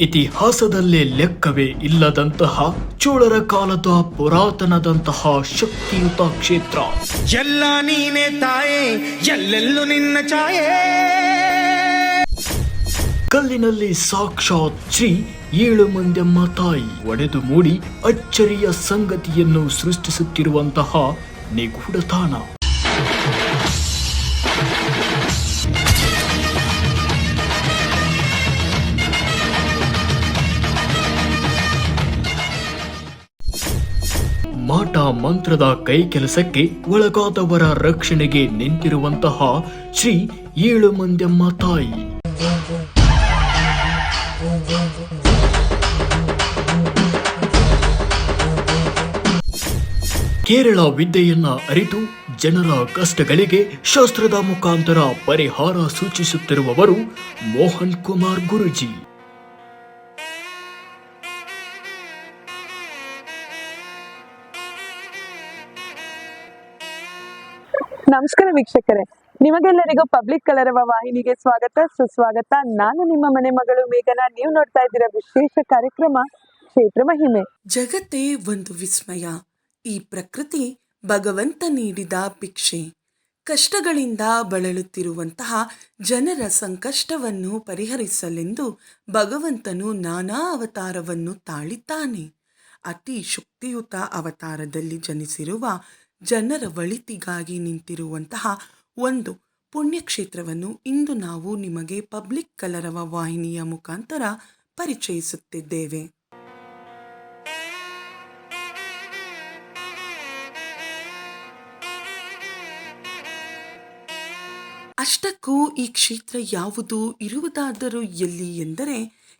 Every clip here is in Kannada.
ಇತಿಹಾಸದಲ್ಲೇ ಲೆಕ್ಕವೇ ಇಲ್ಲದಂತಹ ಚೋಳರ ಕಾಲದ ಪುರಾತನದಂತಹ ಶಕ್ತಿಯುತ ಕ್ಷೇತ್ರ. ಎಲ್ಲ ನೀನೆ ತಾಯೇ ಎಲ್ಲೆಲ್ಲೂ ನಿನ್ನ ಛಾಯೆ. ಕಲ್ಲಿನಲ್ಲಿ ಸಾಕ್ಷಾತ್ ಶ್ರೀ ಏಳು ಮಂದೆಮ್ಮ ತಾಯಿ. ಒಡೆದು ಮೂಡಿ ಅಚ್ಚರಿಯ ಸಂಗತಿಯನ್ನು ಸೃಷ್ಟಿಸುತ್ತಿರುವಂತಹ ನಿಗೂಢ ಮಾಟ ಮಂತ್ರದ ಕೈ ಕೆಲಸಕ್ಕೆ ಒಳಗಾದವರ ರಕ್ಷಣೆಗೆ ನಿಂತಿರುವಂತಹ ಶ್ರೀ ಏಳು ಮಂದ್ಯಮ್ಮ ತಾಯಿ. ಕೇರಳ ವಿದ್ಯೆಯನ್ನ ಅರಿತು ಜನರ ಕಷ್ಟಗಳಿಗೆ ಶಾಸ್ತ್ರದ ಮುಖಾಂತರ ಪರಿಹಾರ ಸೂಚಿಸುತ್ತಿರುವವರು ಮೋಹನ್ ಕುಮಾರ್ ಗುರುಜಿ. ನಮಸ್ಕಾರ ವೀಕ್ಷಕರೇ. ನಿಮಗೆಲ್ಲರಿಗೂ ಪಬ್ಲಿಕ್ ಕಲರವ ವಾಹಿನಿಗೆ ಸ್ವಾಗತ. ಸುಸ್ವಾಗತ. ನಾನು ನಿಮ್ಮ ಮನೆ ಮಗಳು ಮೇಘನ. ನೀವು ನೋಡ್ತಾ ಇದ್ದೀರಾ ವಿಶೇಷ ಕಾರ್ಯಕ್ರಮ ಕ್ಷೇತ್ರ ಮಹಿಮೆ. ಜಗತ್ತೇ ಒಂದು ವಿಸ್ಮಯ. ಈ ಪ್ರಕೃತಿ ಭಗವಂತ ನೀಡಿದ ಭಿಕ್ಷೆ. ಕಷ್ಟಗಳಿಂದ ಬಳಲುತ್ತಿರುವಂತಹ ಜನರ ಸಂಕಷ್ಟವನ್ನು ಪರಿಹರಿಸಲೆಂದು ಭಗವಂತನು ನಾನಾ ಅವತಾರವನ್ನು ತಾಳಿದ್ದಾನೆ. ಅತಿ ಶಕ್ತಿಯುತ ಅವತಾರದಲ್ಲಿ ಜನಿಸಿರುವ ಜನರ ಒಳಿತಿಗಾಗಿ ನಿಂತಿರುವಂತಹ ಒಂದು ಪುಣ್ಯಕ್ಷೇತ್ರವನ್ನು ಇಂದು ನಾವು ನಿಮಗೆ ಪಬ್ಲಿಕ್ ಕಲರವ ವಾಹಿನಿಯ ಮುಖಾಂತರ ಪರಿಚಯಿಸುತ್ತಿದ್ದೇವೆ. ಅಷ್ಟಕ್ಕೂ ಈ ಕ್ಷೇತ್ರ ಯಾವುದು ಇರುವುದಾದರೂ ಎಲ್ಲಿ ಎಂದರೆ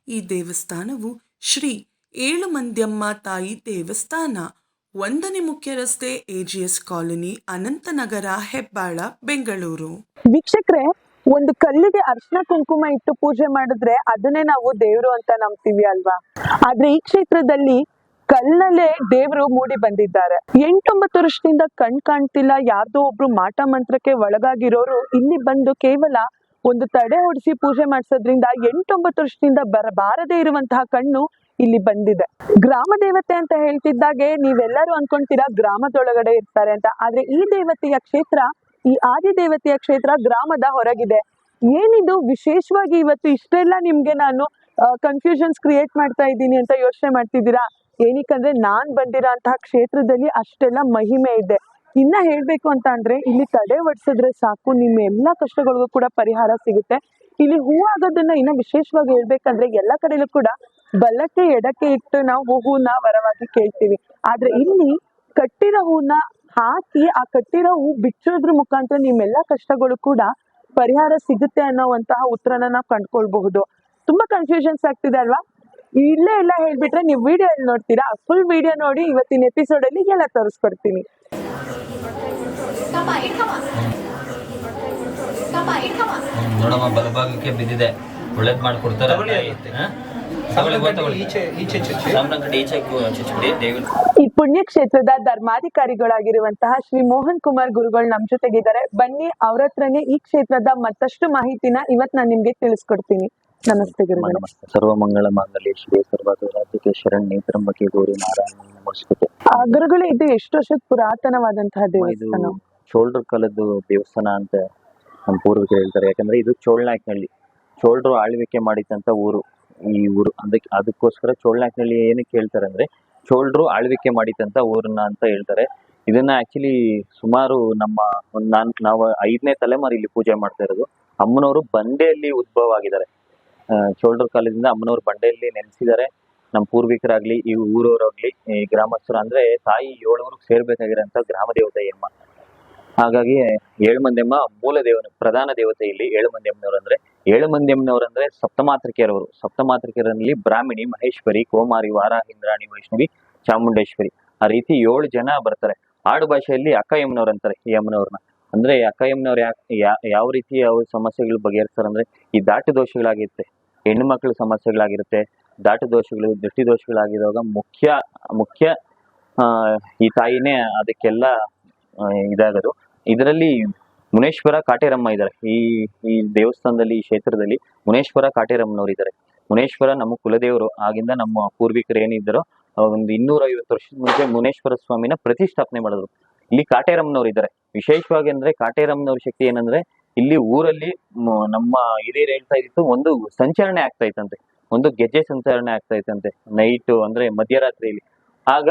ಈ ದೇವಸ್ಥಾನವು ಶ್ರೀ ಏಳು ಮಂದ್ಯಮ್ಮ ತಾಯಿ ದೇವಸ್ಥಾನ. ಒಂದನೇ ಮುಖ್ಯ ರಸ್ತೆ ಎಜಿಎಸ್ ಕಾಲೋನಿ ಅನಂತನಗರ, ಹೆಬ್ಬಾಳ, ಬೆಂಗಳೂರು. ವೀಕ್ಷಕರೇ, ಒಂದು ಕಲ್ಲಿಗೆ ಅರ್ಶನ ಕುಂಕುಮ ಇಟ್ಟು ಪೂಜೆ ಮಾಡಿದ್ರೆ ಅದನ್ನೇ ನಾವು ದೇವ್ರು ಅಂತ ನಂಬ್ತೀವಿ ಅಲ್ವಾ? ಆದ್ರೆ ಈ ಕ್ಷೇತ್ರದಲ್ಲಿ ಕಲ್ಲಲ್ಲೇ ದೇವ್ರು ಮೂಡಿ ಬಂದಿದ್ದಾರೆ. ಎಂಟೊಂಬತ್ತು ವರ್ಷದಿಂದ ಕಣ್ ಕಾಣ್ತಿಲ್ಲ, ಯಾರ್ದೋ ಒಬ್ರು ಮಾಟ ಮಂತ್ರಕ್ಕೆ ಒಳಗಾಗಿರೋರು ಇಲ್ಲಿ ಬಂದು ಕೇವಲ ಒಂದು ತಡೆ ಹೊಡಿಸಿ ಪೂಜೆ ಮಾಡಿಸೋದ್ರಿಂದ ಎಂಟೊಂಬತ್ತು ವರ್ಷದಿಂದ ಬರಬಾರದೇ ಇರುವಂತಹ ಕಣ್ಣು ಇಲ್ಲಿ ಬಂದಿದೆ. ಗ್ರಾಮ ದೇವತೆ ಅಂತ ಹೇಳ್ತಿದ್ದಾಗೆ ನೀವೆಲ್ಲರೂ ಅನ್ಕೊಂತೀರಾ ಗ್ರಾಮದೊಳಗಡೆ ಇರ್ತಾರೆ ಅಂತ. ಆದ್ರೆ ಈ ದೇವತೆಯ ಕ್ಷೇತ್ರ, ಈ ಆದಿ ದೇವತೆಯ ಕ್ಷೇತ್ರ ಗ್ರಾಮದ ಹೊರಗಿದೆ. ಏನಿದು? ವಿಶೇಷವಾಗಿ ಇವತ್ತು ಇಷ್ಟೆಲ್ಲ ನಿಮ್ಗೆ ನಾನು ಕನ್ಫ್ಯೂಷನ್ಸ್ ಕ್ರಿಯೇಟ್ ಮಾಡ್ತಾ ಇದ್ದೀನಿ ಅಂತ ಯೋಚನೆ ಮಾಡ್ತಿದ್ದೀರಾ? ಏನಕ್ಕಂದ್ರೆ ನಾನ್ ಬಂದಿರೋಂತಹ ಕ್ಷೇತ್ರದಲ್ಲಿ ಅಷ್ಟೆಲ್ಲ ಮಹಿಮೆ ಇದೆ. ಇನ್ನ ಹೇಳ್ಬೇಕು ಅಂತ ಅಂದ್ರೆ ಇಲ್ಲಿ ತಡೆ ಒಡ್ಸಿದ್ರೆ ಸಾಕು, ನಿಮ್ಮ ಎಲ್ಲಾ ಕಷ್ಟಗಳಿಗೂ ಕೂಡ ಪರಿಹಾರ ಸಿಗುತ್ತೆ. ಇಲ್ಲಿ ಹೂ ಆಗೋದನ್ನ ಇನ್ನ ವಿಶೇಷವಾಗಿ ಹೇಳ್ಬೇಕಂದ್ರೆ ಎಲ್ಲಾ ಕಡೆಲೂ ಕೂಡ ಬಲಕ್ಕೆ ಎಡಕ್ಕೆ ಇಟ್ಟು ನಾವು ಹೂನ ವರವಾಗಿ ಕೇಳ್ತೀವಿ. ಆದ್ರೆ ಇಲ್ಲಿ ಕಟ್ಟಿರೋ ಹೂನ ಹಾಕಿ ಆ ಕಟ್ಟಿರೋ ಹೂ ಬಿಚ್ಚೋದ್ರ ಮುಖಾಂತರ ನಿಮ್ಮೆಲ್ಲಾ ಕಷ್ಟಗಳು ಕೂಡ ಪರಿಹಾರ ಸಿಗುತ್ತೆ ಅನ್ನೋವಂತಹ ಉತ್ತರನ ನಾವು ಕಂಡ್ಕೊಳ್ಬಹುದು. ತುಂಬಾ ಕನ್ಫ್ಯೂಷನ್ಸ್ ಆಗ್ತಿದೆ ಅಲ್ವಾ? ಇಲ್ಲೇ ಎಲ್ಲ ಹೇಳ್ಬಿಟ್ರೆ ನೀವು ವಿಡಿಯೋ ಎಲ್ಲಿ ನೋಡ್ತೀರಾ? ಫುಲ್ ವಿಡಿಯೋ ನೋಡಿ ಇವತ್ತಿನ ಎಪಿಸೋಡ್ ಅಲ್ಲಿ ಎಲ್ಲ ತೋರಿಸ್ಕೊಡ್ತೀನಿ. ನೋಡಮ್ಮ ಬಲಭಾಗಕ್ಕೆ ಬಿದ್ದಿದೆ. ಒಳ್ಳೇದ್ ಮಾಡ್ಕೊಡ್ತಾರೆ ಈ ಪುಣ್ಯ ಕ್ಷೇತ್ರದ ಧರ್ಮಾಧಿಕಾರಿಗಳಾಗಿರುವಂತಹ ಶ್ರೀ ಮೋಹನ್ ಕುಮಾರ್ ಗುರುಗಳು ನಮ್ ಜೊತೆಗಿದ್ದಾರೆ. ಬನ್ನಿ ಅವ್ರ ಹತ್ರನೇ ಈ ಕ್ಷೇತ್ರದ ಮತ್ತಷ್ಟು ಮಾಹಿತಿನ ಇವತ್ ನಾನು ನಿಮ್ಗೆ ತಿಳಿಸ್ಕೊಡ್ತೀನಿ. ನಮಸ್ತೆ ಗುರುಗಳು. ನಮಸ್ತೆ. ಸರ್ವಮಂಗಳ ಮಾಂಗಲ್ಯ. ಶ್ರೀ ಸರ್ವದೋರಾಧಿಕೆ ಶರಣ್ಯ ತ್ರಂಬಕೆ ಗೌರಿ ನಾರಾಯಣ ನಮಸ್ಕೃತಿ. ಆ, ಗುರುಗಳು ಇದು ಎಷ್ಟು ವರ್ಷದ ಪುರಾತನವಾದಂತಹ ದೇವಸ್ಥಾನ? ಚೋಳರ ಕಾಲದ್ದು ದೇವಸ್ಥಾನ ಅಂತ ನಮ್ಮ ಪೂರ್ವಿಕರು ಹೇಳ್ತಾರೆ. ಯಾಕಂದ್ರೆ ಇದು ಚೋಳನಾಯ್ಕನಹಳ್ಳಿ. ಚೋಳರು ಆಳ್ವಿಕೆ ಮಾಡಿದಂತ ಊರು. ಈ ಊರು ಅದಕ್ಕೆ, ಅದಕ್ಕೋಸ್ಕರ ಚೋಳನಾಯಕನಹಳ್ಳಿ ಏನಕ್ಕೆ ಹೇಳ್ತಾರೆ ಅಂದ್ರೆ, ಚೋಳರು ಆಳ್ವಿಕೆ ಮಾಡಿದಂತ ಊರನ್ನ ಅಂತ ಹೇಳ್ತಾರೆ. ಇದನ್ನ ಆಕ್ಚುಲಿ ಸುಮಾರು ನಮ್ಮ ಒಂದ್ ನಾನ್, ನಾವು ಐದನೇ ತಲೆಮಾರು ಇಲ್ಲಿ ಪೂಜೆ ಮಾಡ್ತಾ ಇರೋದು. ಅಮ್ಮನವರು ಬಂಡೆಯಲ್ಲಿ ಉದ್ಭವ ಆಗಿದ್ದಾರೆ. ಚೋಳರ ಕಾಲದಿಂದ ಅಮ್ಮನವರು ಬಂಡೆಯಲ್ಲಿ ನೆಲೆಸಿದ್ದಾರೆ. ನಮ್ಮ ಪೂರ್ವಿಕರಾಗ್ಲಿ, ಈ ಊರವರಾಗ್ಲಿ, ಈ ಗ್ರಾಮಸ್ಥರು ಅಂದ್ರೆ ತಾಯಿ ಏಳುವರೆಗೆ ಸೇರ್ಬೇಕಾಗಿರೋಂಥ ಗ್ರಾಮ ದೇವತೆ ಅಮ್ಮ ಹಾಗಾಗಿ ಏಳು ಮಂದಿಯಮ್ಮ ಮೂಲ ದೇವನ ಪ್ರಧಾನ ದೇವತೆ ಇಲ್ಲಿ ಏಳು ಮಂದಿಯಮ್ಮನವ್ರು ಅಂದ್ರೆ ಏಳು ಮಂದಿಯಮ್ಮನವ್ರು ಅಂದ್ರೆ ಸಪ್ತಮಾತೃಕೆಯರವರು. ಸಪ್ತಮಾತೃಕೆಯರಲ್ಲಿ ಬ್ರಾಹ್ಮಣಿ, ಮಹೇಶ್ವರಿ, ಕೋಮಾರಿ, ವಾರಾಹಿಂದ್ರಾಣಿ, ವೈಷ್ಣವಿ, ಚಾಮುಂಡೇಶ್ವರಿ. ಆ ರೀತಿ ಏಳು ಜನ ಬರ್ತಾರೆ. ಆಡು ಭಾಷೆಯಲ್ಲಿ ಅಕ್ಕ ಅಂತಾರೆ ಈ ಅಮ್ಮನವ್ರನ್ನ ಅಂದ್ರೆ ಅಕ್ಕ ಯಾಕೆ ಯಾವ ರೀತಿ ಅವ್ರ ಸಮಸ್ಯೆಗಳು ಬಗೆಹರಿಸ್ತಾರೆ ಅಂದ್ರೆ ಈ ದಾಟು ದೋಷಗಳಾಗಿರುತ್ತೆ. ಹೆಣ್ಣು ಮಕ್ಕಳ ಸಮಸ್ಯೆಗಳಾಗಿರುತ್ತೆ. ದಾಟು ದೋಷಗಳು, ದೃಷ್ಟಿ ದೋಷಗಳಾಗಿರುವಾಗ ಮುಖ್ಯ ಮುಖ್ಯ ಈ ತಾಯಿನೇ ಅದಕ್ಕೆಲ್ಲ ಇದಾಗೋದು. ಇದರಲ್ಲಿ ಮುನೇಶ್ವರ ಕಾಟೇರಮ್ಮ ಇದ್ದಾರೆ. ಈ ಈ ದೇವಸ್ಥಾನದಲ್ಲಿ, ಈ ಕ್ಷೇತ್ರದಲ್ಲಿ ಮುನೇಶ್ವರ ಕಾಟೇರಮ್ಮನವರು ಇದ್ದಾರೆ. ಮುನೇಶ್ವರ ನಮ್ಮ ಕುಲದೇವರು, ಆಗಿಂದ ನಮ್ಮ ಪೂರ್ವಿಕರು ಏನಿದ್ದಾರೋ, ಒಂದು ಇನ್ನೂರ ಐವತ್ತು ವರ್ಷದ ಮುಂಚೆ ಮುನೇಶ್ವರ ಸ್ವಾಮಿನ ಪ್ರತಿಷ್ಠಾಪನೆ ಮಾಡಿದ್ರು. ಇಲ್ಲಿ ಕಾಟೇರಮ್ಮನವರು ಇದ್ದಾರೆ. ವಿಶೇಷವಾಗಿ ಅಂದ್ರೆ ಕಾಟೇರಮ್ಮನವ್ರ ಶಕ್ತಿ ಏನಂದ್ರೆ, ಇಲ್ಲಿ ಊರಲ್ಲಿ ನಮ್ಮ ಹಿರಿಯರು ಹೇಳ್ತಾ ಇತ್ತು ಒಂದು ಸಂಚರಣೆ ಆಗ್ತಾ ಇತ್ತಂತೆ. ಒಂದು ಗೆಜ್ಜೆ ಸಂಚರಣೆ ಆಗ್ತಾ ಇತ್ತಂತೆ. ನೈಟ್ ಅಂದ್ರೆ ಮಧ್ಯರಾತ್ರಿಯಲ್ಲಿ. ಆಗ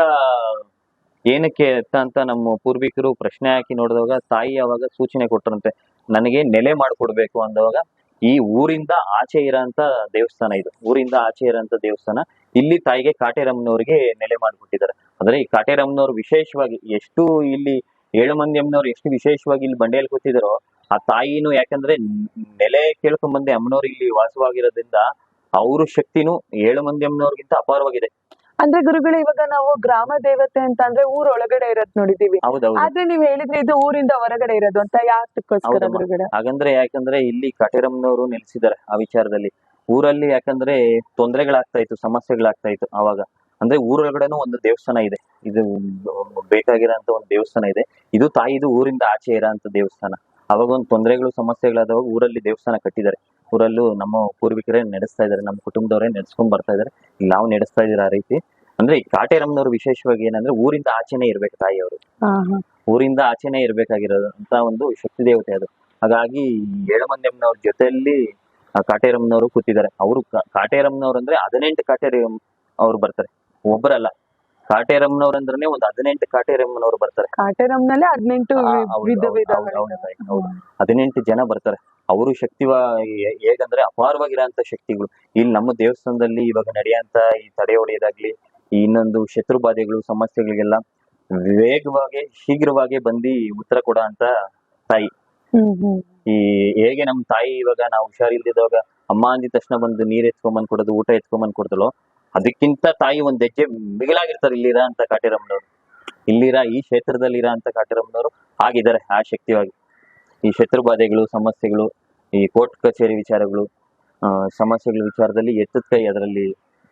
ಏನಕ್ಕೆ ಅಂತ ಅಂತ ನಮ್ಮ ಪೂರ್ವಿಕರು ಪ್ರಶ್ನೆ ಹಾಕಿ ನೋಡಿದಾಗ ತಾಯಿ ಅವಾಗ ಸೂಚನೆ ಕೊಟ್ಟರಂತೆ, ನನಗೆ ನೆಲೆ ಮಾಡ್ಕೊಡ್ಬೇಕು ಅಂದವಾಗ ಈ ಊರಿಂದ ಆಚೆ ಇರೋಂತ ದೇವಸ್ಥಾನ ಇದು, ಊರಿಂದ ಆಚೆ ಇರೋಂತ ದೇವಸ್ಥಾನ, ಇಲ್ಲಿ ತಾಯಿಗೆ ಕಾಟೇರಮ್ಮನವ್ರಿಗೆ ನೆಲೆ ಮಾಡಿಬಿಟ್ಟಿದ್ದಾರೆ ಅಂದ್ರೆ ಈ ಕಾಟೇರಮ್ಮನವ್ರು ವಿಶೇಷವಾಗಿ ಎಷ್ಟು ಇಲ್ಲಿ ಏಳು ಮಂದಿ ಅಮ್ಮನವ್ರು ಎಷ್ಟು ವಿಶೇಷವಾಗಿ ಇಲ್ಲಿ ಬಂಡೆಯಲ್ಲಿ ಕೂತಿದಾರೋ ಆ ತಾಯಿನೂ ಯಾಕಂದ್ರೆ ನೆಲೆ ಕೇಳ್ಕೊಂಡ್ ಬಂದೆ ಅಮ್ಮನವ್ರು ಇಲ್ಲಿ ವಾಸವಾಗಿರೋದ್ರಿಂದ, ಅವ್ರ ಶಕ್ತಿನೂ ಏಳು ಮಂದಿ ಅಮ್ಮನವ್ರಿಗಿಂತ ಅಪಾರವಾಗಿದೆ. ಅಂದ್ರೆ ಗುರುಗಳೇ ಇವಾಗ ನಾವು ಗ್ರಾಮ ದೇವತೆ ಅಂತ ಅಂದ್ರೆ ಊರ್ ಒಳಗಡೆ ಇರೋದ್ ನೋಡಿದೀವಿ. ಆದ್ರೆ ನೀವ್ ಹೇಳಿದ್ರೆ ಇದು ಊರಿಂದ ಹೊರಗಡೆ ಇರೋದು ಅಂತ ಯಾತಕ್ಕೋಸ್ಕರ ಗುರುಗಳ? ಹಾಗಂದ್ರೆ ಯಾಕಂದ್ರೆ ಇಲ್ಲಿ ಕಾಟೇರಮ್ಮನವರು ನೆಲೆಸಿದ್ದಾರೆ ಆ ವಿಚಾರದಲ್ಲಿ. ಊರಲ್ಲಿ ಯಾಕಂದ್ರೆ ತೊಂದರೆಗಳಾಗ್ತಾ ಇತ್ತು ಸಮಸ್ಯೆಗಳಾಗ್ತಾ ಇತ್ತು ಅವಾಗ ಅಂದ್ರೆ ಊರೊಳಗಡೆನೂ ಒಂದು ದೇವಸ್ಥಾನ ಇದೆ. ಇದು ಬೇಕಾಗಿರೋಂತ ಒಂದು ದೇವಸ್ಥಾನ ಇದೆ. ಇದು ತಾಯಿದು ಊರಿಂದ ಆಚೆ ಇರೋಂತ ದೇವಸ್ಥಾನ. ಅವಾಗ ಒಂದು ತೊಂದರೆಗಳು ಸಮಸ್ಯೆಗಳಾದವಾಗ ಊರಲ್ಲಿ ದೇವಸ್ಥಾನ ಕಟ್ಟಿದ್ದಾರೆ. ಊರಲ್ಲೂ ನಮ್ಮ ಪೂರ್ವಿಕರೇ ನಡೆಸ್ತಾ ಇದ್ದಾರೆ ನಮ್ಮ ಕುಟುಂಬದವರೇ ನಡೆಸ್ಕೊಂಡ್ ಬರ್ತಾ ಇದ್ದಾರೆ. ಇಲ್ಲಿ ನಾವು ನಡೆಸ್ತಾ ಇದ್ದೀರಾ ಆ ರೀತಿ? ಅಂದ್ರೆ ಈ ಕಾಟೇರಮ್ಮನವರು ವಿಶೇಷವಾಗಿ ಏನಂದ್ರೆ ಊರಿಂದ ಆಚೆನೆ ಇರ್ಬೇಕು ತಾಯಿಯವರು. ಊರಿಂದ ಆಚೆನೆ ಇರ್ಬೇಕಾಗಿರೋದಂತ ಒಂದು ಶಕ್ತಿ ದೇವತೆ ಅದು. ಹಾಗಾಗಿ ಏಳಮಂದೆಮ್ಮನವ್ರ ಜೊತೆಯಲ್ಲಿ ಕಾಟೇರಮ್ಮನವರು ಕೂತಿದ್ದಾರೆ. ಅವರು ಕಾಟೇರಮ್ಮನವ್ರು ಅಂದ್ರೆ ಹದಿನೆಂಟು ಕಾಟೇರಮ್ ಅವ್ರು ಬರ್ತಾರೆ. ಒಬ್ಬರಲ್ಲ. ಕಾಟೇರಮ್ಮನವ್ರ ಅಂದ್ರೆ ಒಂದು ಹದಿನೆಂಟು ಕಾಟೇರಮ್ಮನವ್ರು ಬರ್ತಾರೆ. ಹದಿನೆಂಟು ಜನ ಬರ್ತಾರೆ. ಅವರು ಶಕ್ತಿ ಹೇಗಂದ್ರೆ ಅಪಾರವಾಗಿರೋಂಥ ಶಕ್ತಿಗಳು. ಇಲ್ಲಿ ನಮ್ಮ ದೇವಸ್ಥಾನದಲ್ಲಿ ಇವಾಗ ನಡೆಯಂತ ಈ ತಡೆ ಹೊಡೆಯೋದಾಗ್ಲಿ ಈ ಇನ್ನೊಂದು ಶತ್ರು ಬಾಧೆಗಳು ಸಮಸ್ಯೆಗಳಿಗೆಲ್ಲ ವೇಗವಾಗಿ ಶೀಘ್ರವಾಗಿ ಬಂದು ಉತ್ತರ ಕೊಡೋ ಅಂತ ತಾಯಿ ಈ ಹೇಗೆ ನಮ್ಮ ತಾಯಿ ಇವಾಗ ನಾವು ಹುಷಾರಿಲ್ದಿದಾಗ ಅಮ್ಮ ಅಂದಿದ ತಕ್ಷಣ ಬಂದು ನೀರ್ ಎತ್ಕೊಂಬಂದ್ ಕೊಡೋದು ಊಟ ಎತ್ಕೊಂಬಂದ್ ಕೊಡ್ತಲೋ ಅದಕ್ಕಿಂತ ತಾಯಿ ಒಂದ್ ಹೆಜ್ಜೆ ಮಿಗಿಲಾಗಿರ್ತಾರೆ ಇಲ್ಲಿರ ಅಂತ ಕಾಟಿರಮ್ಮನವ್ರು. ಇಲ್ಲಿರ ಈ ಕ್ಷೇತ್ರದಲ್ಲಿರ ಅಂತ ಕಾಟಿರಮ್ಮನವರು ಆಗಿದ್ದಾರೆ ಆ ಶಕ್ತಿವಾಗಿ. ಈ ಶತ್ರು ಬಾಧೆಗಳು ಸಮಸ್ಯೆಗಳು ಈ ಕೋರ್ಟ್ ಕಚೇರಿ ವಿಚಾರಗಳು ಆ, ಸಮಸ್ಯೆಗಳ ವಿಚಾರದಲ್ಲಿ ಎತ್ತದ ಕೈ ಅದರಲ್ಲಿ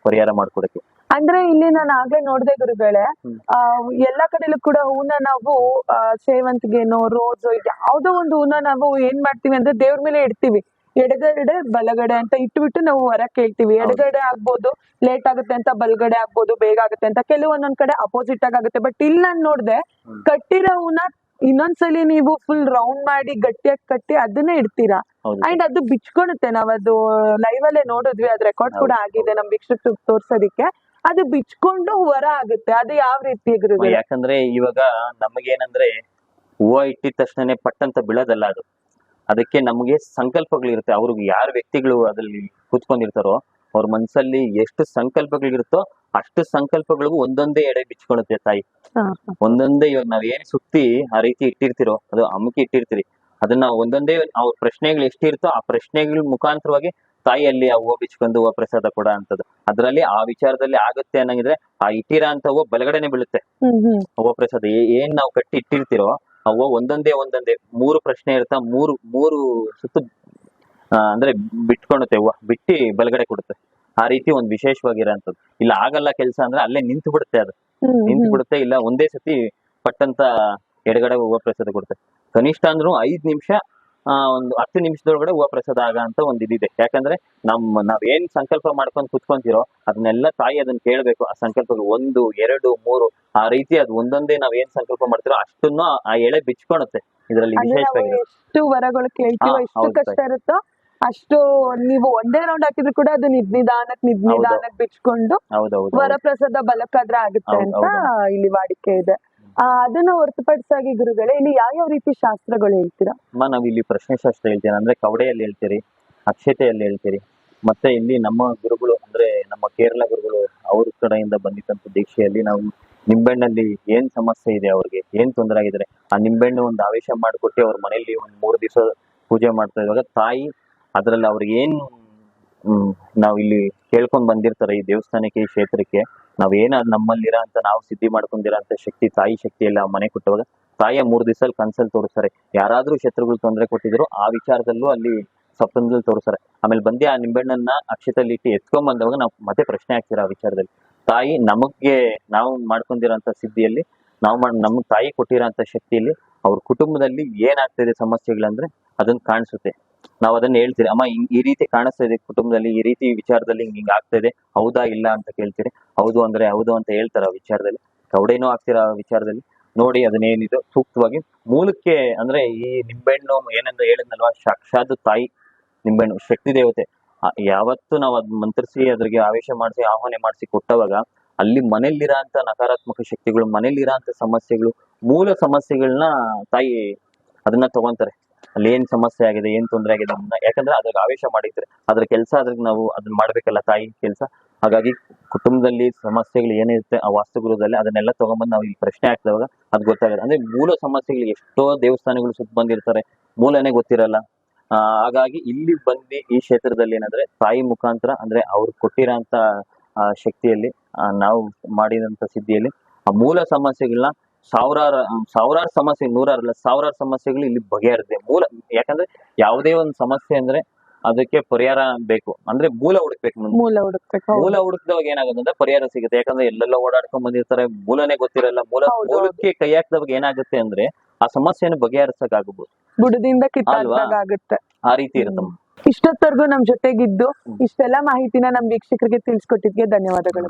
ಪರಿಹಾರ ಮಾಡ್ಕೊಡಕ್ಕೆ. ಅಂದ್ರೆ ಇಲ್ಲಿ ನಾನು ಆಗ್ಲೇ ನೋಡ್ದೆ ಗುರುಗಳೇ. ಆ ಎಲ್ಲಾ ಕಡೆಲೂ ಕೂಡ ಹೂನ ನಾವು ಸೇವಂತಿಗೆನೋ ರೋಸ್ ಯಾವ್ದೋ ಒಂದು ಹೂನ ನಾವು ಏನ್ ಮಾಡ್ತೀವಿ ಅಂದ್ರೆ ದೇವ್ರ ಮೇಲೆ ಇಡ್ತೀವಿ. ಎಡಗಡೆ ಬಲಗಡೆ ಅಂತ ಇಟ್ಬಿಟ್ಟು ನಾವು ಹೊರ ಕೇಳ್ತೀವಿ ಎಡಗಡೆ ಆಗ್ಬೋದು ಲೇಟ್ ಆಗುತ್ತೆ ಅಂತ ಬಲಗಡೆ ಆಗ್ಬೋದು ಬೇಗ ಆಗುತ್ತೆ ಅಂತ ಕೆಲವೊಂದೊಂದ್ ಕಡೆ ಅಪೋಸಿಟ್ ಆಗಿ ಆಗುತ್ತೆ. ಬಟ್ ಇಲ್ಲಿ ನಾನು ನೋಡ್ದೆ ಕಟ್ಟಿರೋ ಹೂನ ಇನ್ನೊಂದ್ಸಲಿ ನೀವು ಫುಲ್ ರೌಂಡ್ ಮಾಡಿ ಗಟ್ಟಿಯಾಗಿ ಕಟ್ಟಿ ಅದನ್ನೇ ಇಡ್ತೀರಾ? ಅಂಡ್ ಅದು ಬಿಚ್ಕೊಳುತ್ತೆ. ನಾವದು ಅದು ಲೈವ್ ಅಲ್ಲೇ ನೋಡಿದ್ವಿ ಅದ್ ರೆಕಾರ್ಡ್ ಕೂಡ. ಆಗಿದೆ ನಮ್ ವೀಕ್ಷಕರು ತೋರ್ಸೋದಿಕ್ಕೆ. ಅದು ಬಿಚ್ಕೊಂಡು ಹೊರ ಆಗುತ್ತೆ. ಅದು ಯಾವ ರೀತಿ ಯಾಕಂದ್ರೆ ಇವಾಗ ನಮಗೇನಂದ್ರೆ ಹೂವು ಇಟ್ಟಿದ ತಕ್ಷಣ ಪಟ್ಟಂತ ಬೀಳೋದಲ್ಲ ಅದು. ಅದಕ್ಕೆ ನಮಗೆ ಸಂಕಲ್ಪಗಳಿರುತ್ತೆ. ಅವ್ರಿಗೆ ಯಾರು ವ್ಯಕ್ತಿಗಳು ಅದ್ರಲ್ಲಿ ಕೂತ್ಕೊಂಡಿರ್ತಾರೋ ಅವ್ರ ಮನ್ಸಲ್ಲಿ ಎಷ್ಟು ಸಂಕಲ್ಪಗಳಿರುತ್ತೋ ಅಷ್ಟು ಸಂಕಲ್ಪಗಳಿಗೂ ಒಂದೊಂದೇ ಎಡೆ ಬಿಚ್ಕೊಳುತ್ತೆ ತಾಯಿ. ಒಂದೊಂದೇ ಇವಾಗ ನಾವ್ ಏನ್ ಸುತ್ತಿ ಆ ರೀತಿ ಇಟ್ಟಿರ್ತಿರೋ ಅದು ಅಮುಕಿ ಇಟ್ಟಿರ್ತೀರಿ. ಅದನ್ನ ಒಂದೊಂದೇ ಅವ್ರ ಪ್ರಶ್ನೆಗಳು ಎಷ್ಟಿರ್ತೋ ಆ ಪ್ರಶ್ನೆಗಳ ಮುಖಾಂತರವಾಗಿ ತಾಯಿಯಲ್ಲಿ ಆ ಹೂವು ಬಿಚ್ಕೊಂಡು ಹೂವು ಪ್ರಸಾದ ಕೊಡ ಅಂತದ್ದು. ಅದ್ರಲ್ಲಿ ಆ ವಿಚಾರದಲ್ಲಿ ಆಗುತ್ತೆ ಅನ್ನಂಗಿದ್ರೆ ಆ ಇಟ್ಟಿರ ಅಂತ ಹೂವು ಬಲಗಡೆನೆ ಬೀಳುತ್ತೆ. ಹೂವು ಪ್ರಸಾದ ಏನ್ ನಾವು ಕಟ್ಟಿ ಇಟ್ಟಿರ್ತಿರೋ ಹೂವು ಒಂದೊಂದೇ ಒಂದೊಂದೇ ಮೂರು ಪ್ರಶ್ನೆ ಇರ್ತಾ ಮೂರು ಮೂರು ಸುತ್ತು ಅಂದ್ರೆ ಬಿಟ್ಕೊಳುತ್ತೆ ಹೂವು ಬಿಟ್ಟಿ ಬಲಗಡೆ ಕೊಡುತ್ತೆ. ಆ ರೀತಿ ಒಂದು ವಿಶೇಷವಾಗಿರೋಂಥದ್ದು. ಇಲ್ಲ ಆಗಲ್ಲ ಕೆಲಸ ಅಂದ್ರೆ ಅಲ್ಲೇ ನಿಂತು ಬಿಡುತ್ತೆ ಅದು ನಿಂತು ಬಿಡುತ್ತೆ ಇಲ್ಲ ಒಂದೇ ಸತಿ ಪಟ್ಟಂತ ಎಡಗಡೆ ಹೂವು ಪ್ರಸಾದ ಕೊಡುತ್ತೆ. ಕನಿಷ್ಠ ಅಂದ್ರೂ ಐದ್ ನಿಮಿಷ ಒಂದು ಹತ್ತು ನಿಮಿಷದೊಳಗಡೆ ಹೂವು ಪ್ರಸಾದ ಆಗ ಅಂತ ಒಂದು ಇದಿದೆ. ಯಾಕಂದ್ರೆ ನಮ್ಮ ನಾವ್ ಏನ್ ಸಂಕಲ್ಪ ಮಾಡ್ಕೊಂಡು ಕುತ್ಕೊಂತಿರೋ ಅದನ್ನೆಲ್ಲ ತಾಯಿ ಅದನ್ನ ಕೇಳ್ಬೇಕು. ಆ ಸಂಕಲ್ಪಗಳು ಒಂದು ಎರಡು ಮೂರು ಆ ರೀತಿ ಅದು ಒಂದೊಂದೇ ನಾವ್ ಏನ್ ಸಂಕಲ್ಪ ಮಾಡ್ತಿರೋ ಅಷ್ಟನ್ನು ಆ- ಎಳೆ ಬಿಚ್ಕೊಳುತ್ತೆ ಇದರಲ್ಲಿ ವಿಶೇಷವಾಗಿ ಎಷ್ಟು ವರಗಳು ಕೇಳ್ತೀವೋ ಎಷ್ಟು ಕಷ್ಟ. ಇರುತ್ತೋ ಅಷ್ಟು ನೀವು ಒಂದೇ ರೌಂಡ್ ಹಾಕಿದ್ರು ಕೂಡ ಅದು ನಿದ್ ನಿಧಾನಕ್ ನಿದ್ ನಿಧಾನಕ್ ಬಿಚ್ಕೊಂಡು ವರಪ್ರಸಾದ ಬಲಕ್ಕಾದ್ರೆ ಆಗುತ್ತೆ ಅಂತ ಇಲ್ಲಿ ವಾಡಿಕೆ ಇದೆ. ಆ, ಅದನ್ನ ಹೊರತುಪಡಿಸಾಗಿ ಗುರುಗಳೇ ಇಲ್ಲಿ ಯಾವ ಯಾವ ರೀತಿ ಶಾಸ್ತ್ರಗಳು ಹೇಳ್ತೀರಾ? ಅಮ್ಮ ನಾವ್ ಇಲ್ಲಿ ಪ್ರಶ್ನೆ ಶಾಸ್ತ್ರ ಹೇಳ್ತೀರಿ? ಅಂದ್ರೆ ಕವಡೆಯಲ್ಲಿ ಹೇಳ್ತೀರಿ ಅಕ್ಷತೆಯಲ್ಲಿ ಹೇಳ್ತೀರಿ ಮತ್ತೆ ಇಲ್ಲಿ ನಮ್ಮ ಗುರುಗಳು ಅಂದ್ರೆ ನಮ್ಮ ಕೇರಳ ಗುರುಗಳು ಅವ್ರ ಕಡೆಯಿಂದ ಬಂದಿದ್ದಂತ ದೀಕ್ಷೆಯಲ್ಲಿ ನಾವು ನಿಂಬೆಹಣ್ಣಲ್ಲಿ ಏನ್ ಸಮಸ್ಯೆ ಇದೆ ಅವ್ರಿಗೆ ಏನ್ ತೊಂದರೆ ಆಗಿದ್ರೆ ಆ ನಿಂಬೆಹಣ್ಣು ಒಂದು ಆವೇಶ ಮಾಡಿಕೊಟ್ಟು ಅವ್ರ ಮನೆಯಲ್ಲಿ ಒಂದ್ ಮೂರು ದಿವಸ ಪೂಜೆ ಮಾಡ್ತಾ ಇವಾಗ ತಾಯಿ ಅದ್ರಲ್ಲಿ ಅವ್ರಿಗೆ ಏನು ನಾವು ಇಲ್ಲಿ ಕೇಳ್ಕೊಂಡ್ ಬಂದಿರ್ತಾರೆ ಈ ದೇವಸ್ಥಾನಕ್ಕೆ, ಈ ಕ್ಷೇತ್ರಕ್ಕೆ. ನಾವ್ ಏನ್ ನಮ್ಮಲ್ಲಿರೋ ಅಂತ ನಾವು ಸಿದ್ಧಿ ಮಾಡ್ಕೊಂಡಿರೋ ಅಂತ ಶಕ್ತಿ, ತಾಯಿ ಶಕ್ತಿ ಎಲ್ಲ ಮನೆ ಕೊಟ್ಟವಾಗ, ತಾಯಿಯ ಮೂರ್ ದಿವಸದಲ್ಲಿ ಕನ್ಸಲ್ ತೋರಿಸ್ತಾರೆ. ಯಾರಾದ್ರೂ ಶತ್ರುಗಳು ತೊಂದರೆ ಕೊಟ್ಟಿದ್ರು, ಆ ವಿಚಾರದಲ್ಲೂ ಅಲ್ಲಿ ಸಪ್ತಮದಲ್ಲಿ ತೋರಿಸ್ತಾರೆ. ಆಮೇಲೆ ಬಂದು ಆ ನಿಂಬೆಹಣ್ಣನ್ನ ಅಕ್ಷತಲ್ಲಿ ಇಟ್ಟು ಎತ್ಕೊಂಡ್ ನಾವು ಮತ್ತೆ ಪ್ರಶ್ನೆ ಆಗ್ತೀರ ಆ ವಿಚಾರದಲ್ಲಿ. ತಾಯಿ ನಮಗೆ ನಾವು ಮಾಡ್ಕೊಂಡಿರೋಂಥ ಸಿದ್ಧಿಯಲ್ಲಿ, ನಾವು ಮಾಡ್, ನಮ್ಗೆ ತಾಯಿ ಕೊಟ್ಟಿರೋಂಥ ಶಕ್ತಿಯಲ್ಲಿ, ಅವ್ರ ಕುಟುಂಬದಲ್ಲಿ ಏನಾಗ್ತಿದೆ ಸಮಸ್ಯೆಗಳಂದ್ರೆ ಅದನ್ನ ಕಾಣಿಸುತ್ತೆ. ನಾವ್ ಅದನ್ನ ಹೇಳ್ತೀರಿ, ಅಮ್ಮ, ಹಿಂಗ್ ಈ ರೀತಿ ಕಾಣಿಸ್ತಾ ಇದೆ ಕುಟುಂಬದಲ್ಲಿ, ಈ ರೀತಿ ವಿಚಾರದಲ್ಲಿ ಹಿಂಗ್ ಹಿಂಗ್ ಆಗ್ತಾ ಇದೆ, ಹೌದಾ ಇಲ್ಲ ಅಂತ ಕೇಳ್ತೀರಿ? ಹೌದು ಅಂದ್ರೆ ಹೌದು ಅಂತ ಹೇಳ್ತಾರ ಆ ವಿಚಾರದಲ್ಲಿ, ಕವಡೆನೂ ಆಗ್ತೀರಾ ಆ ವಿಚಾರದಲ್ಲಿ? ನೋಡಿ ಅದನ್ನೇನಿದೆ, ಸೂಕ್ತವಾಗಿ ಮೂಲಕ್ಕೆ ಅಂದ್ರೆ ಈ ನಿಂಬೆಹಣ್ಣು ಏನಂದ್ರೆ ಹೇಳಿದ್ನಲ್ವಾ, ಸಾಕ್ಷಾತ್ ತಾಯಿ ನಿಂಬೆಹಣ್ಣು, ಶಕ್ತಿ ದೇವತೆ. ಯಾವತ್ತು ನಾವು ಅದ್ ಮಂತ್ರಿಸಿ, ಅದ್ರಿಗೆ ಆವೇಶ ಮಾಡಿಸಿ, ಆಹ್ವಾನ ಮಾಡಿಸಿ ಕೊಟ್ಟವಾಗ ಅಲ್ಲಿ ಮನೆಯಲ್ಲಿರಂತ ನಕಾರಾತ್ಮಕ ಶಕ್ತಿಗಳು ಮನೆಯಲ್ಲಿರಂತ ಸಮಸ್ಯೆಗಳು, ಮೂಲ ಸಮಸ್ಯೆಗಳನ್ನ ತಾಯಿ ಅದನ್ನ ತಗೊಂತಾರೆ. ಅಲ್ಲಿ ಏನ್ ಸಮಸ್ಯೆ ಆಗಿದೆ, ಏನ್ ತೊಂದರೆ ಆಗಿದೆ ಅದನ್ನ ಯಾಕಂದ್ರೆ ಅದ್ರಾಗ ಆವೇಶ ಮಾಡಿದ್ರೆ ಅದ್ರ ಕೆಲಸ ಅದ್ರಾಗ ನಾವು ಅದನ್ನ ಮಾಡ್ಬೇಕಲ್ಲ ತಾಯಿ ಕೆಲಸ. ಹಾಗಾಗಿ ಕುಟುಂಬದಲ್ಲಿ ಸಮಸ್ಯೆಗಳು ಏನಿರುತ್ತೆ ಆ ವಾಸ್ತುಗೃಹದಲ್ಲಿ ಅದನ್ನೆಲ್ಲ ತಗೊಂಡ್ಬಂದು ನಾವು ಇಲ್ಲಿ ಪ್ರಶ್ನೆ ಹಾಕಿದಾಗ ಅದು ಗೊತ್ತಾಗುತ್ತೆ. ಅಂದ್ರೆ ಮೂಲ ಸಮಸ್ಯೆಗಳು ಎಷ್ಟೋ ದೇವಸ್ಥಾನಗಳು ಸುತ್ತ ಬಂದಿರ್ತಾರೆ, ಮೂಲನೇ ಗೊತ್ತಿರಲ್ಲ. ಹಾಗಾಗಿ ಇಲ್ಲಿ ಬಂದು ಈ ಕ್ಷೇತ್ರದಲ್ಲಿ ಏನಂದ್ರೆ ತಾಯಿ ಮುಖಾಂತರ ಅಂದ್ರೆ ಅವ್ರು ಕೊಟ್ಟಿರೋಂತ ಶಕ್ತಿಯಲ್ಲಿ ನಾವು ಮಾಡಿದಂತ ಸಿದ್ಧಿಯಲ್ಲಿ ಆ ಮೂಲ ಸಮಸ್ಯೆಗಳನ್ನ ಸಾವಿರಾರು ಸಾವಿರಾರು ಸಮಸ್ಯೆ ನೂರಾರಲ್ಲ ಸಾವಿರಾರು ಸಮಸ್ಯೆಗಳು ಇಲ್ಲಿ ಬಗೆಹರಿದೆ ಮೂಲ ಯಾಕಂದ್ರೆ ಯಾವುದೇ ಒಂದು ಸಮಸ್ಯೆ ಅಂದ್ರೆ ಅದಕ್ಕೆ ಪರಿಹಾರ ಬೇಕು. ಅಂದ್ರೆ ಮೂಲ ಹುಡುಕ್ಬೇಕು ಮೂಲ ಹುಡುಕ್ಬೇಕು ಮೂಲ ಹುಡುಕಿದಾಗ ಏನಾಗುತ್ತೆ ಅಂದ್ರೆ ಪರಿಹಾರ ಸಿಗುತ್ತೆ. ಯಾಕಂದ್ರೆ ಎಲ್ಲೆಲ್ಲ ಓಡಾಡ್ಕೊಂಡ್ ಬಂದಿರ್ತಾರೆ ಮೂಲನೇ ಗೊತ್ತಿರಲ್ಲ. ಮೂಲ ಮೂಲಕ್ಕೆ ಕೈ ಹಾಕ್ದವಾಗ ಏನಾಗುತ್ತೆ ಅಂದ್ರೆ ಆ ಸಮಸ್ಯೆಯನ್ನು ಬಗೆಹರಿಸಕ್ ಆಗಬಹುದು ಬುಡದಿಂದ ಕಿತ್ತಾಗುತ್ತೆ ಆಗುತ್ತೆ. ಆ ರೀತಿ ಇರುತ್ತೆ. ಇಷ್ಟೊತ್ತವರೆಗೂ ನಮ್ ಜೊತೆಗಿದ್ದು ಇಷ್ಟೆಲ್ಲಾ ಮಾಹಿತಿನ ನಮ್ ವೀಕ್ಷಕರಿಗೆ ತಿಳಿಸ್ಕೊಟ್ಟಿದ್ಗೆ ಧನ್ಯವಾದಗಳು.